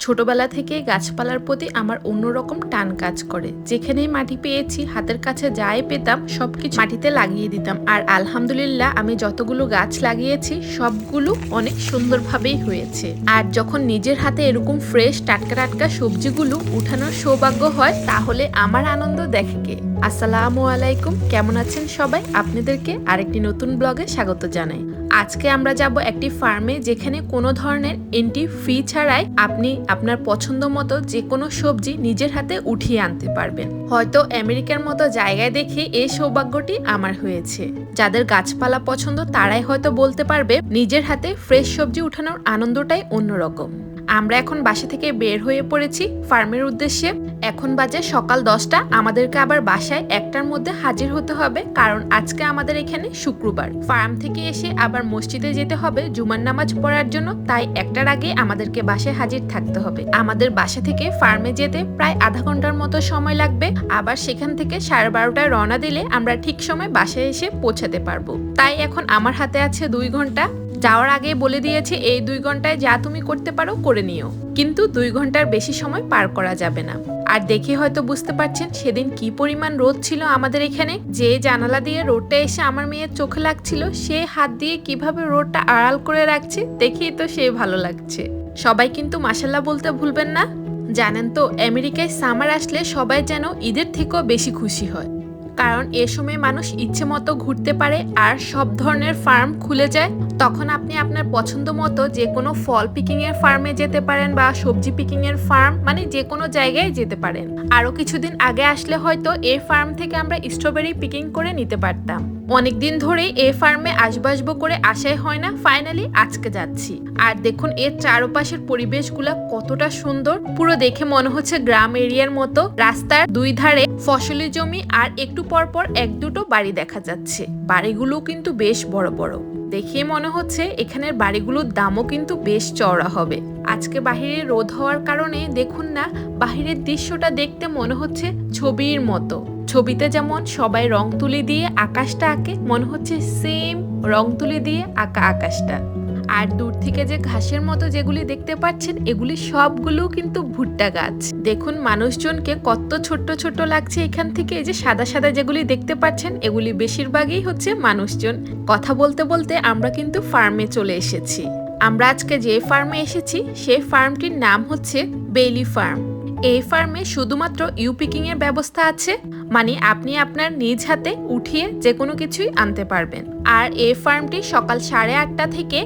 ছোটবেলা থেকে গাছপালার প্রতি আমার অন্যরকম টান কাজ করে। যেখানেই মাটি পেয়েছি, হাতের কাছে যাই পেতাম সব কিছু মাটিতে লাগিয়ে দিতাম। আর আলহামদুলিল্লাহ, আমি যতগুলো গাছ লাগিয়েছি, সবগুলো অনেক সুন্দরভাবেই হয়েছে। আর যখন নিজের হাতে এরকম ফ্রেশ টাটকা টাটকা সবজিগুলো উঠানোর সৌভাগ্য হয়, তাহলে আমার আনন্দ দেখে আসসালামু আলাইকুম, কেমন আছেন সবাই? আপনাদেরকে আরেকটি নতুন ব্লগে স্বাগত জানাই। আজকে আমরা যাব একটি ফার্মে যেখানে কোনো ধরনের এন্টি ফি ছাড়াই আপনি আপনার পছন্দ মতো যে কোনো সবজি নিজের হাতে উঠিয়ে আনতে পারবেন। হয়তো আমেরিকার মতো জায়গায় দেখে এই সৌভাগ্যটি আমার হয়েছে। যাদের গাছপালা পছন্দ তারাই হয়তো বলতে পারবে, নিজের হাতে ফ্রেশ সবজি উঠানোর আনন্দটাই অন্যরকম। আমরা এখন বাসা থেকে বের হয়ে পড়েছি ফার্মের উদ্দেশ্যে। এখন বাজে সকাল দশটা। আমাদেরকে আবার বাসায় একটার মধ্যে হাজির হতে হবে, কারণ আজকে আমাদের এখানে শুক্রবার। ফার্ম থেকে এসে আবার মসজিদে যেতে হবে জুমার নামাজ পড়ার জন্য, তাই একটার আগে আমাদেরকে বাসায় হাজির থাকতে হবে। আমাদের বাসা থেকে ফার্মে যেতে প্রায় আধা ঘণ্টার মতো সময় লাগবে। আবার সেখান থেকে সাড়ে বারোটায় রওনা দিলে আমরা ঠিক সময় বাসায় এসে পৌঁছাতে পারব। তাই এখন আমার হাতে আছে দুই ঘণ্টা। যাওয়ার আগে বলে দিয়েছে, এই দুই ঘন্টায় যা তুমি করতে পারো, করে নিও। কিন্তু দুই ঘণ্টার বেশি সময় পার করা যাবে না। আর দেখে হয়তো বুঝতে পারছেন সেদিন কি পরিমাণ রোদ ছিল আমাদের এখানে। যে জানালা দিয়ে রোডটা এসে আমার মেয়ের চোখে লাগছিল, সে হাত দিয়ে কীভাবে রোডটা আড়াল করে রাখছে, দেখেই তো সে ভালো লাগছে। সবাই কিন্তু মাসাল্লাহ বলতে ভুলবেন না। জানেন তো, আমেরিকায় সামার আসলে সবাই যেন ঈদের থেকেও বেশি খুশি হয়। কারণ এ সময় মানুষ ইচ্ছে মতো ঘুরতে পারে আর সব ধরনের ফার্ম খুলে যায়, তখন আপনি আপনার পছন্দ মতো যে কোনো ফল পিকিং এর ফার্মে যেতে পারেন বা সবজি পিকিং এর ফার্ম মানে যে কোনো জায়গায় যেতে পারেন। আরও কিছুদিন আগে আসলে হয়তো এই ফার্ম থেকে আমরা স্ট্রবেরি পিকিং করে নিতে পারতাম। অনেকদিন ধরে এ ফার্মে আসবাসবো করে আসাই হয় না ফাইনালি আজকে যাচ্ছি। আর দেখুন, এর চারপাশের পরিবেশগুলা কতটা সুন্দর। পুরো দেখে মনে হচ্ছে গ্রাম এরিয়ার মতো। রাস্তার দুই ধারে ফসলি জমি আর একটু পর পর এক দুটো বাড়ি দেখা যাচ্ছে। বাড়িগুলো কিন্তু বেশ বড় বড়। দেখে মনে হচ্ছে এখানের বাড়িগুলোর দামও কিন্তু বেশ চওড়া হবে। আজকে বাহিরে রোদ হওয়ার কারণে দেখুন না, বাহিরের দৃশ্যটা দেখতে মনে হচ্ছে ছবির মতো। ছবিতে যেমন সবাই রং তুলি দিয়ে আকাশটা আঁকে, মনে হচ্ছে সেম রং তুলি দিয়ে আঁকা আকাশটা। আর দূর থেকে যে ঘাসের মতো যেগুলি দেখতে পাচ্ছেন, এগুলি সবগুলো কিন্তু ভুট্টা গাছ। দেখুন মানুষজনকে কত ছোট্ট ছোট্ট লাগছে এখান থেকে, এই যে সাদা সাদা যেগুলি দেখতে পাচ্ছেন, এগুলি বেশিরভাগই হচ্ছে মানুষজন। কথা বলতে বলতে আমরা কিন্তু ফার্মে চলে এসেছি। আমরা আজকে যে ফার্মে এসেছি সেই ফার্মটির নাম হচ্ছে বেইলি ফার্ম। এই ফার্মে শুধুমাত্র ইউ পিকিং এর ব্যবস্থা আছে মানে আপনি আপনার নিজ হাতে উঠিয়ে যে কোনো কিছুই আনতে পারবেন। আর এই ফার্মটি সকাল সাড়ে আটটা থেকে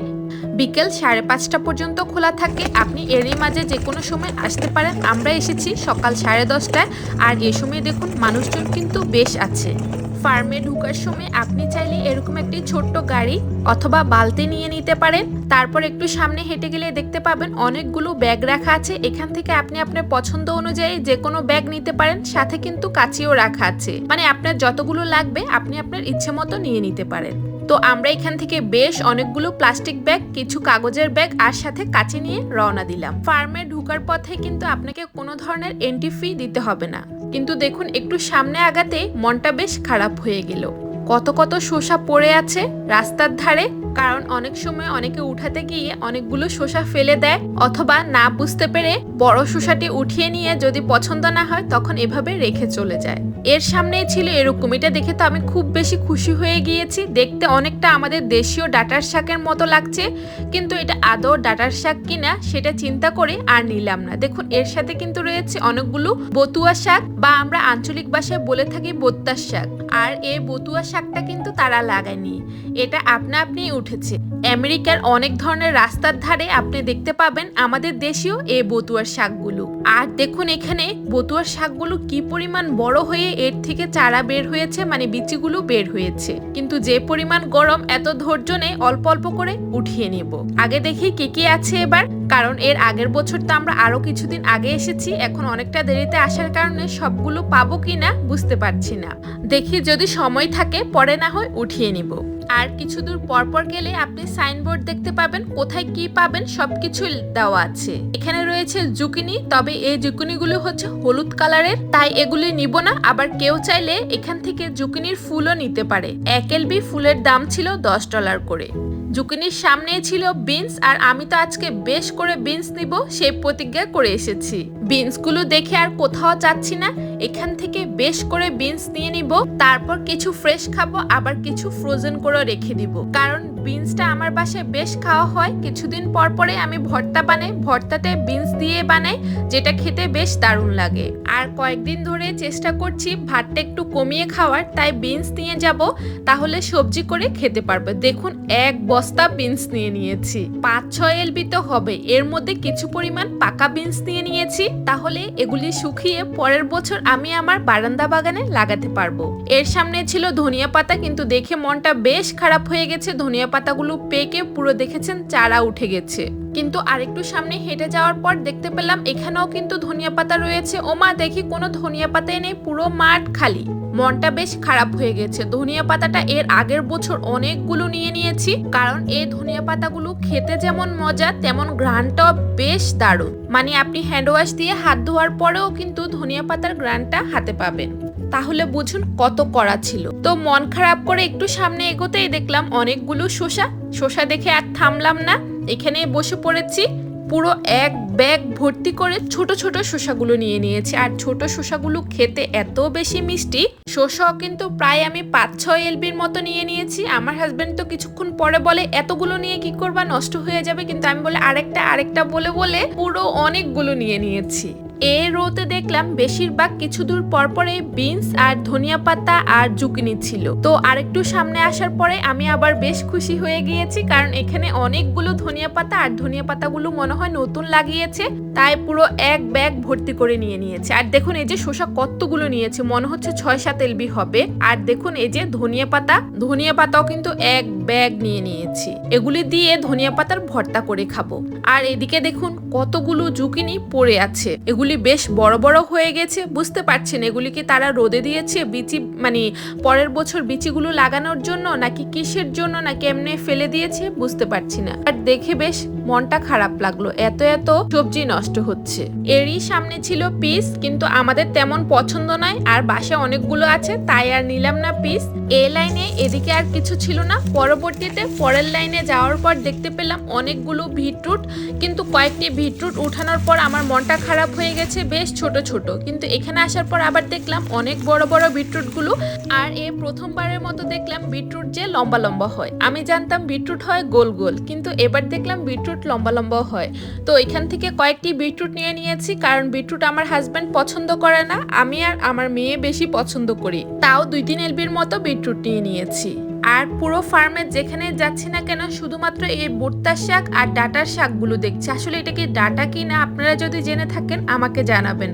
বিকেল সাড়ে পাঁচটা পর্যন্ত খোলা থাকে। আপনি এরই মাঝে যে কোনো সময় আসতে পারেন। আমরা এসেছি সকাল সাড়ে দশটায়। আর এ সময় দেখুন, মানুষজন কিন্তু বেশ আছে। ফার্মে ঢুকার সময় আপনি চাইলে এরকম একটি ছোট্ট গাড়ি অথবা বালতি নিয়ে নিতে পারেন। তারপর একটু সামনে হেঁটে গেলে দেখতে পাবেন অনেকগুলো ব্যাগ রাখা আছে। এখান থেকে আপনি আপনার পছন্দ অনুযায়ী যে কোনো ব্যাগ নিতে পারেন। সাথে কিন্তু কাচিও রাখা আছে। মানে আপনার যতগুলো লাগবে, আপনি আপনার ইচ্ছে মতো নিয়ে নিতে পারেন। তো আমরা এখান থেকে বেশ অনেকগুলো প্লাস্টিক ব্যাগ, কিছু কাগজের ব্যাগ আর সাথে কাচি নিয়ে রওনা দিলাম। ফার্মে ঢুকার পথে কিন্তু আপনাকে কোনো ধরনের এন্ট্রি ফি দিতে হবে না। কিন্তু দেখুন, একটু সামনে আগাতে মনটা বেশ খারাপ হয়ে গেল। কত কত শসা পড়ে আছে রাস্তার ধারে, কারণ অনেক সময় অনেকে উঠাতে গিয়ে অনেকগুলো শসা ফেলে দেয়, অথবা না বুঝতে পেরে বড় শসাটি উঠিয়ে নিয়ে যদি পছন্দ না হয় তখন এভাবে রেখে চলে যায়। এর সামনেই ছিল এরকম। এটা দেখে তো আমি খুব বেশি খুশি হয়ে গিয়েছি। দেখতে অনেকটা আমাদের দেশীয় ডাটার শাকের মতো লাগছে, কিন্তু এটা আদৌ ডাটার শাক কিনা সেটা চিন্তা করে আর নিলাম না। দেখুন, এর সাথে কিন্তু রয়েছে অনেকগুলো বতুয়া শাক, বা আমরা আঞ্চলিক ভাষায় বলে থাকি বত্তার শাক। আর এই বতুয়া শাকটা কিন্তু তারা লাগায়নি। এটা আপনা আপনিই উঠেছে। আমেরিকার অনেক ধরনের রাস্তার ধারে আপনি দেখতে পাবেন আমাদের দেশীয় এই বতুয়ার শাকগুলো। আর দেখুন এখানে বতুয়ার শাকগুলো কি পরিমাণ বড় হয়ে এর থেকে চারা বের হয়েছে মানে বিচিগুলো বের হয়েছে। কিন্তু যে পরিমাণ গরম, এত ধৈর্য নেই অল্প অল্প করে উঠিয়ে নেব। আগে দেখি কি কি আছে এবার। কারণ এর আগের বছর তো আমরা আরও কিছুদিন আগে এসেছি, এখন অনেকটা দেরিতে আসার কারণে সবগুলো পাবো কিনা বুঝতে পারছি না। দেখি যদি সময় থাকে, পরে না হয় উঠিয়ে নিব। আর কিছু দূর পরপর গেলে আপনি সাইনবোর্ড দেখতে পাবেন, কোথায় কি পাবেন, সবকিছু দেওয়া আছে। এখানে রয়েছে জুকিনি, তবে এই জুকিনিগুলো হচ্ছে হলুদ কালারের, তাই এগুলি নিব না। আবার কেউ চাইলে এখান থেকে জুকিনির ফুলও নিতে পারে। এক এলবি ফুলের দাম ছিল দশ ডলার করে। জুকিনির সামনেই ছিল বিনস আর আমি তো আজকে বেশ করে বিনস নিব, সেই প্রতিজ্ঞা করে এসেছি। বিনসগুলো দেখে আর কোথাও যাচ্ছি না, এখান থেকে বেশ করে বিনস নিয়ে নিব, তারপর কিছু ফ্রেশ খাব, আবার কিছু ফ্রোজেন করে রেখে দিব। কারণ বিনসটা আমার বাসায় বেশ খাওয়া হয়। কিছুদিন পর পরে আমি ভর্তা বানাই। ভর্তাতে বিনস দিয়ে বানাই, যেটা খেতে বেশ দারুণ লাগে। আর কয়েকদিন ধরে চেষ্টা করছি ভাতটা একটু কমিয়ে খাওয়ার, তাই বিনস নিয়ে যাব। তাহলে সবজি করে খেতে পারবে। দেখুন, এক বস্তা বিনস নিয়ে নিয়েছি। পাঁচ, ছয় এলবি তো হবে। এর মধ্যে কিছু পরিমাণ পাকা বিনস নিয়ে নিয়েছি। তাহলে এগুলি শুকিয়ে পরের বছর আমি আমার বারান্দা বাগানে লাগাতে পারব। এর সামনে ছিল ধনিয়া পাতা, কিন্তু দেখে মনটা বেশ খারাপ হয়ে গেছে। ধনিয়া পাতাগুলো পেকে পুরো দেখেছেন চারা উঠে গেছে। কিন্তু আরেকটু সামনে হেঁটে যাওয়ার পর দেখতে পেলাম এখানেও কিন্তু ধনিয়া পাতা রয়েছে। ও মা, দেখি কোনো ধনিয়া পাতাই নেই, পুরো মাঠ খালি। মনটা বেশ খারাপ হয়ে গেছে। ধনিয়া পাতাটা এর আগের বছর অনেকগুলো নিয়ে নিয়েছি, কারণ এই ধনিয়া পাতাগুলো খেতে যেমন মজা, তেমন ঘ্রাণটাও বেশ দারুণ। মানে আপনি হ্যান্ড ওয়াশ দিয়ে হাত ধোয়ার পরেও কিন্তু ধনিয়া পাতার ঘ্রাণটা হাতে পাবেন। তাহলে বুঝুন কত করা ছিল। তো মন খারাপ করে একটু সামনে এগোতেই দেখলাম অনেকগুলো শসা। শসা দেখে আর থামলাম না। এখানে বসে পড়েছি। পুরো এক ব্যাগ ভর্তি করে ছোট ছোট শসাগুলো নিয়ে নিয়েছি। আর ছোট শসাগুলো খেতে এত বেশি মিষ্টি। শসাও কিন্তু প্রায় আমি পাঁচ, ছয় এলবির মতো নিয়ে নিয়েছি। আমার হাজবেন্ড তো কিছুক্ষণ পরে বলে, এতগুলো নিয়ে কি করবা? নষ্ট হয়ে যাবে। কিন্তু আমি বলে, আরেকটা আরেকটা বলে বলে পুরো অনেকগুলো নিয়ে নিয়েছি। এই রোতে দেখলাম বেশিরভাগ কিছু দূর পর পরে বিনস আর ধনিয়া পাতা আর জুকিনি ছিল। তো আরেকটু সামনে আসার পরে আমি আবার বেশ খুশি হয়ে গিয়েছি কারণ এখানে অনেকগুলো ধনিয়া পাতা আর ধনিয়া পাতাগুলো মনে হয় নতুন লাগিয়েছে, তাই পুরো এক ব্যাগ ভর্তি করে নিয়ে নিয়েছে। আর দেখুন এই যে শসা কতগুলো নিয়েছে, মনে হচ্ছে ছয় সাত এলবি হবে। আর দেখুন এই যে ধনিয়া পাতা, ধনিয়া পাতাও কিন্তু এক ব্যাগ নিয়ে নিয়েছি। এগুলি দিয়ে ধনিয়া পাতার ভর্তা করে খাব। আর এদিকে দেখুন কতগুলো জুকিনি পড়ে আছে। এগুলি বেশ বড় বড় হয়ে গেছে, বুঝতে পারছেন? এগুলিকে তারা রোদে দিয়েছে, বিচি মানে পরের বছর বিচিগুলো লাগানোর জন্য নাকি কিসের জন্য নাকি এমনি ফেলে দিয়েছে, বুঝতে পারছি না। আর দেখে বেশ মনটা খারাপ লাগল, এত এত সবজি নষ্ট হচ্ছে। এরই সামনে ছিল পিস, কিন্তু আমাদের তেমন পছন্দ নয়, আর বাসা অনেকগুলো আছে, তাই আর নিলাম না পিস। এ লাইনে এদিকে আর কিছু ছিল না, পরবর্তীতে পরের লাইনে যাওয়ার পর দেখতে পেলাম অনেকগুলো বিটরুট, কিন্তু কয়েকটি বিটরুট উঠানোর পর আমার মনটা খারাপ হয়ে গেছে বেশ ছোট ছোট। কিন্তু এখানে আসার পর আবার দেখলাম অনেক বড় বড় বিটরুটগুলো। আর এ প্রথমবারের মতো দেখলাম বিটরুট যে লম্বা লম্বা হয়। আমি জানতাম বিটরুট হয় গোল গোল, কিন্তু এবার দেখলাম বিটরুট লম্বা লম্বা হয়। তো এখান থেকে কয়েকটি বিটরুট নিয়ে নিয়েছি, কারণ বিটরুট আমার হাজব্যান্ড পছন্দ করে না। আমি আর আমার মেয়ে বেশি পছন্দ করি। তাও দুই তিন এলবির মতো বিটরুট নিয়ে নিয়েছি। আর পুরো ফার্মে যেখানে যাচ্ছি না কেন, শুধুমাত্র এই ভুট্টার শাক আর ডাটার শাকগুলো দেখছি। আসলে এটা কি ডাটা কি না আপনারা যদি জেনে থাকেন, আমাকে জানাবেন।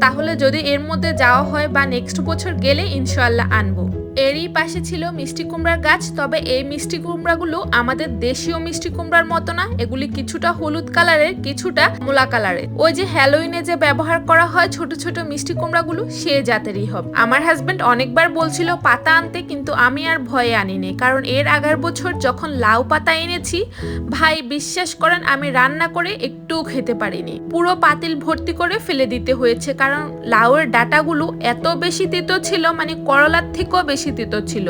তাহলে যদি এর মধ্যে যাওয়া হয় বা নেক্সট বছর গেলে ইনশাল্লাহ আনব। এরই পাশে ছিল মিষ্টি কুমড়ার গাছ, তবে এই মিষ্টি কুমড়াগুলো আমাদের দেশীয় মিষ্টি কুমড়ার মতো না। এগুলি কিছুটা হলুদ কালারের, কিছুটা মোলা কালারের। ওই যে হ্যালোইনে যে ব্যবহার করা হয় ছোট ছোট মিষ্টি কুমড়াগুলো, সে জাতেরই হবে। আমার হাজবেন্ড অনেকবার বলছিল, পাতা আনতে কিন্তু আমি আর ভয়ে আনিনি। কারণ এর আগের বছর যখন লাউ পাতা এনেছি, ভাই, বিশ্বাস করেন, আমি রান্না করে একটুও খেতে পারিনি। পুরো পাতিল ভর্তি করে ফেলে দিতে হয়েছে, কারণ লাউয়ের ডাটাগুলো এত বেশি তিতো ছিল মানে করলার থেকেও বেশি তিতো ছিল।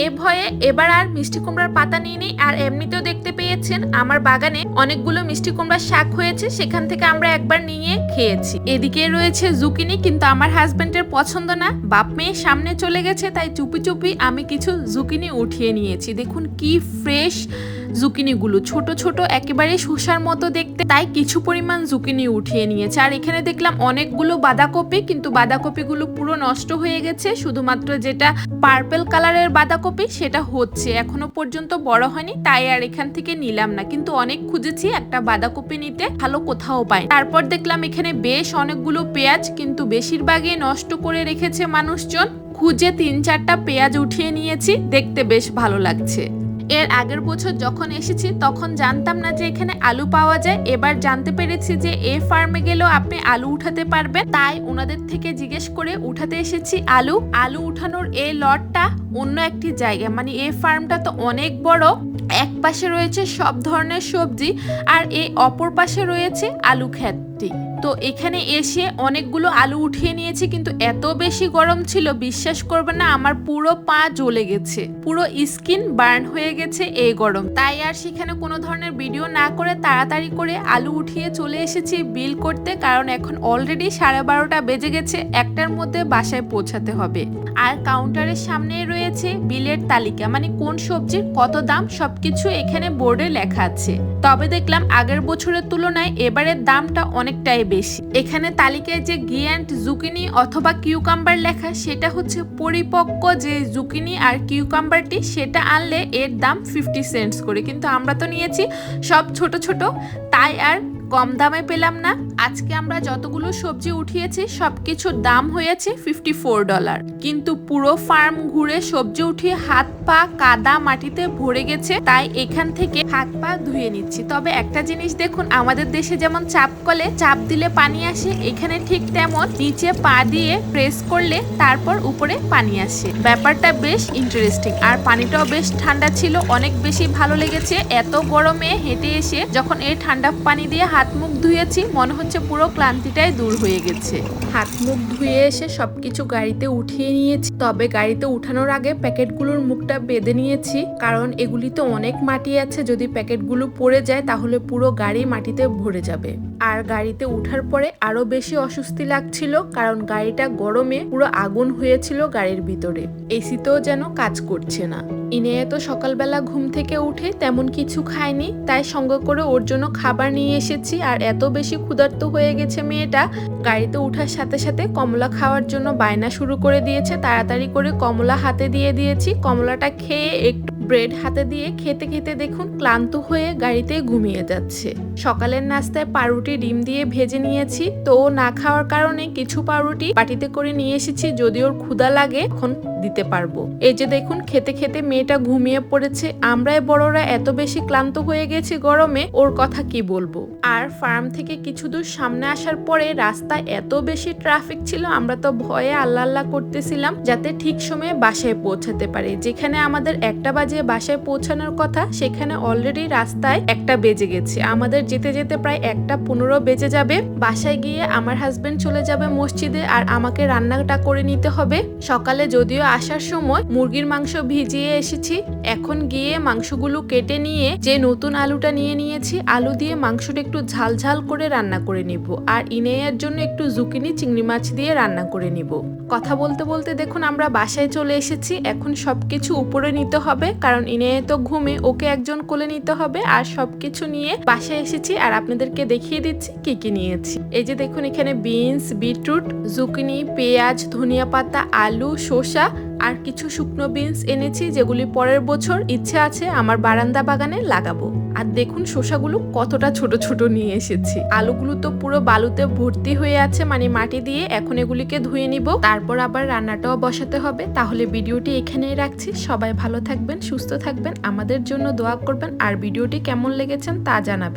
এ ভয়ে এবার আর মিষ্টি কুমড়ার পাতা নিয়ে আর এমনিতেও দেখতে পেয়েছেন আমার বাগানে অনেকগুলো মিষ্টি কুমড়ার শাক হয়েছে, সেখান থেকে আমরা একবার নিয়ে খেয়েছি। এদিকে রয়েছে জুকিনি, কিন্তু আমার হাজবেন্ডের পছন্দ না। বাপ মেয়ে সামনে চলে গেছে, তাই চুপি চুপি আমি কিছু জুকিনি উঠিয়ে নিয়েছি। দেখুন কি ফ্রেশ জুকিনিগুলো। ছোট ছোট, একেবারে শসার মতো দেখতে। তাই কিছু পরিমাণ জুকিনি উঠিয়ে নিয়েছে। আর এখানে দেখলাম অনেকগুলো বাঁধাকপি, কিন্তু বাঁধাকপিগুলো পুরো নষ্ট হয়ে গেছে। শুধুমাত্র যেটা পার্পেল কালারের বাঁধাকপি, সেটা হচ্ছে। এখনও পর্যন্ত বড় হয়নি, তাই আর এখান থেকে নিলাম না। কিন্তু অনেক খুঁজেছি একটা বাঁধাকপি নিতে, ভালো কোথাও পাই। তারপর দেখলাম এখানে বেশ অনেকগুলো পেঁয়াজ, কিন্তু বেশিরভাগই নষ্ট করে রেখেছে মানুষজন। খুঁজে তিন চারটা পেঁয়াজ উঠিয়ে নিয়েছি, দেখতে বেশ ভালো লাগছে। এর আগের বছর যখন এসেছি, তখন জানতাম না যে এখানে আলু পাওয়া যায়। এবার জানতে পেরেছি যে এ ফার্মে গেলেও আপনি আলু উঠাতে পারবেন। তাই ওনাদের থেকে জিজ্ঞেস করে উঠাতে এসেছি আলু। আলু উঠানোর এই লটটা অন্য একটি জায়গা। মানে এই ফার্মটা তো অনেক বড়। এক পাশে রয়েছে সব ধরনের সবজি আর এই অপর পাশে রয়েছে আলু ক্ষেতটি তো এখানে এসে অনেকগুলো আলু উঠিয়ে নিয়েছি, কিন্তু এত বেশি গরম ছিল, বিশ্বাস করবে না, আমার পুরো পা জ্বলে গেছে। পুরো স্কিন বার্ন হয়ে গেছে এই গরম। তাই আর সেখানে কোনো ধরনের ভিডিও না করে তাড়াতাড়ি করে আলু উঠিয়ে চলে এসেছি বিল করতে, কারণ এখন অলরেডি সাড়ে বারোটা বেজে গেছে, একটার মধ্যে বাসায় পৌঁছাতে হবে। আর কাউন্টারের সামনে রয়েছে বিলের তালিকা মানে কোন সবজির কত দাম, সবকিছু এখানে বোর্ডে লেখা আছে। তবে দেখলাম আগের বছরের তুলনায় এবারের দামটা অনেকটাই বেশি। এখানে তালিকায় যে গিয়ান্ট জুকিনি অথবা কিউকাম্বার লেখা, সেটা হচ্ছে পরিপক্ক যে জুকিনি আর কিউকাম্বারটি সেটা আনলে এর দাম ফিফটি সেন্টস করে। কিন্তু আমরা তো নিয়েছি সব ছোট ছোট, তাই আর কম দামে পেলাম না। আজকে আমরা যতগুলো সবজি উঠিয়েছি, সবকিছুর দাম হয়েছে ফিফটি ফোর ডলার কিন্তু পুরো ফার্ম ঘুরে সবজি উঠিয়ে হাত পা কাদা মাটিতে ভরে গেছে, তাই এখান থেকে হাত পা ধুয়ে নিচ্ছি। তবে একটা জিনিস দেখুন, আমাদের দেশে যেমন চাপ কলে, চাপ দিলে পানি আসে, এখানে ঠিক তেমন নিচে পা দিয়ে প্রেস করলে তারপর উপরে পানি আসে। ব্যাপারটা বেশ ইন্টারেস্টিং আর পানিটাও বেশ ঠান্ডা ছিল, অনেক বেশি ভালো লেগেছে। এত গরমে হেঁটে এসে যখন এই ঠান্ডা পানি দিয়ে হাত মুখ ধুয়েছি, মনে হচ্ছে পুরো ক্লান্তিটাই দূর হয়ে গেছে। হাত মুখ ধুয়ে এসে সবকিছু গাড়িতে উঠিয়ে নিয়েছি। তবে গাড়িতে উঠানোর আগে প্যাকেটগুলোর মুখটা বেঁধে নিয়েছি, কারণ এগুলিতে অনেক মাটি আছে। যদি প্যাকেটগুলো পড়ে যায়, তাহলে পুরো গাড়ি মাটিতে ভরে যাবে। আর গাড়িতে উঠার পরে আরও বেশি অস্বস্তি লাগছিল, কারণ গাড়িটা গরমে পুরো আগুন হয়েছিল গাড়ির ভিতরে। এসি এসিতেও যেন কাজ করছে না। ইনেয়ে তো সকালবেলা ঘুম থেকে উঠে তেমন কিছু খায়নি, তাই সঙ্গে করে ওর জন্য খাবার নিয়ে এসেছি। আর এত বেশি ক্ষুধার্ত হয়ে গেছে মেয়েটা, গাড়িতে ওঠার সাথে সাথে কমলা খাওয়ার জন্য বায়না শুরু করে দিয়েছে তাড়াতাড়ি করে কমলা হাতে দিয়ে দিয়েছি। কমলাটা খেয়ে একটু ব্রেড হাতে দিয়ে খেতে খেতে দেখুন ক্লান্ত হয়ে গাড়িতে ঘুমিয়ে যাচ্ছে। সকালের নাস্তায় পাউরুটি, ডিম দিয়ে ভেজে নিয়েছি। তো না খাওয়ার কারণে কিছু পাউরুটি বাটিতে করে নিয়ে এসেছি। যদি ওর ক্ষুধা লাগে, এখন দিতে পারব। এই যে দেখুন, খেতে খেতে মেয়েটা ঘুমিয়ে পড়েছে। আমরাই বড়রা এত বেশি ক্লান্ত হয়ে গেছি গরমে, ওর কথা কি বলব? আর ফার্ম থেকে কিছু দূর সামনে আসার পরে রাস্তায় এত বেশি ট্রাফিক ছিল, আমরা তো ভয়ে আল্লাহ আল্লাহ করতেছিলাম যাতে ঠিক সময়ে বাসায় পৌঁছাতে পারি। যেখানে আমাদের একটা বাজে বাসায় পৌঁছানোর কথা, সেখানে অলরেডি রাস্তায় একটা বেজে গেছে। আমাদের যেতে যেতে প্রায় একটা পনেরো বেজে যাবে। বাসায় গিয়ে আমার হাজবেন্ড চলে যাবে মসজিদে আর আমাকে রান্নাটা করে নিতে হবে। সকালে যদিও আসার সময় মুরগির মাংস ভিজিয়ে এসেছি। এখন গিয়ে মাংসগুলো কেটে নিয়ে যে নতুন আলুটা নিয়ে নিয়েছি, আলু দিয়ে মাংসটা একটু ঝাল ঝাল করে রান্না করে নিব। আর ইনেয়ার জন্য একটু জুকিনি চিংড়ি মাছ দিয়ে রান্না করে নিব। কথা বলতে বলতে দেখুন, আমরা বাসায় চলে এসেছি। এখন সবকিছু উপরে নিতে হবে, কারণ ইনে তো ঘুমে, ওকে একজন কোলে নিতে হবে। আর সবকিছু নিয়ে বাসায় এসেছি আর আপনাদেরকে দেখিয়ে দিচ্ছি কি কি নিয়েছি। এই যে দেখুন, এখানে বিনস, বিটরুট, জুকিনি, পেঁয়াজ, ধনিয়া পাতা, আলু, শসা আর কিছু শুকনো বিনস এনেছি যেগুলি পরের বছর ইচ্ছে আছে আমার বারান্দা বাগানে লাগাবো। আর দেখুন শসাগুলো কতটা ছোট ছোট নিয়ে এসেছি। আলুগুলো তো পুরো বালুতে ভর্তি হয়ে আছে মানে মাটি দিয়ে এখন এগুলিকে ধুয়ে নিব। তারপর আবার রান্নাটাও বসাতে হবে। তাহলে ভিডিওটি এখানেই রাখছি। সবাই ভালো থাকবেন, সুস্থ থাকবেন। আমাদের জন্য দোয়া করবেন। আর ভিডিওটি কেমন লেগেছেন তা জানাবেন।